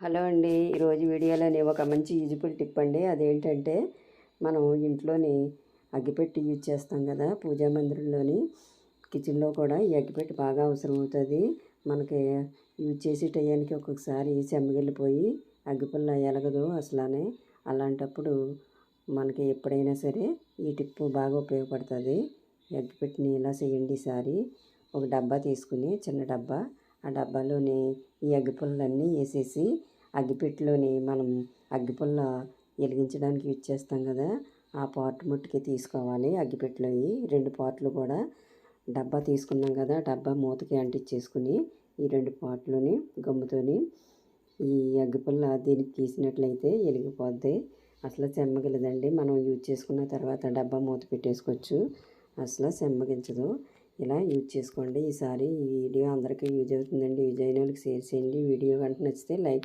Hello అండి. ఈరోజు వీడియోలోని ఒక మంచి యూజ్ఫుల్ టిప్ అండి. అదేంటంటే మనం ఇంట్లోని అగ్గిపెట్టి యూజ్ చేస్తాం కదా పూజా మందిరంలోని. కిచెన్లో కూడా ఈ అగ్గిపెట్టి బాగా అవసరం అవుతుంది మనకి యూజ్ చేసే టయానికి ఒక్కొక్కసారి చెమ్మగిల్లిపోయి అగ్గిపుల్ల ఎలగదు అసలానే. అలాంటప్పుడు మనకి ఎప్పుడైనా సరే ఈ టిప్ బాగా ఉపయోగపడుతుంది. అగ్గిపెట్టిని ఇలా చేయండి ఈసారి. ఒక డబ్బా తీసుకుని చిన్న డబ్బా ఆ డబ్బాలోని ఈ అగ్గిపుల్లలన్నీ వేసేసి అగ్గిపెట్టెలోని మనం అగ్గిపుల్ల వెలిగించడానికి యూజ్ చేస్తాం కదా ఆ పాట్ ముట్టుకి తీసుకోవాలి. అగ్గిపెట్టెలోవి రెండు పాట్లు కూడా డబ్బా తీసుకున్నాం కదా డబ్బా మూతకి అంటించేసుకుని ఈ రెండు పాటలోని గమ్ముతోని ఈ అగ్గిపుల్ల దీనికి తీసినట్లయితే వెలిగిపోద్ది. అసలు చెమ్మగిలదండి మనం యూజ్ చేసుకున్న తర్వాత డబ్బా మూత పెట్టేసుకోవచ్చు. అసలు చెమ్మగించదు ఇలా యూజ్ చేసుకోండి. ఈసారి ఈ వీడియో అందరికీ యూజ్ అవుతుందండి. యూజ్ అయిన వాళ్ళకి షేర్ చేయండి. వీడియో కనుక నచ్చితే లైక్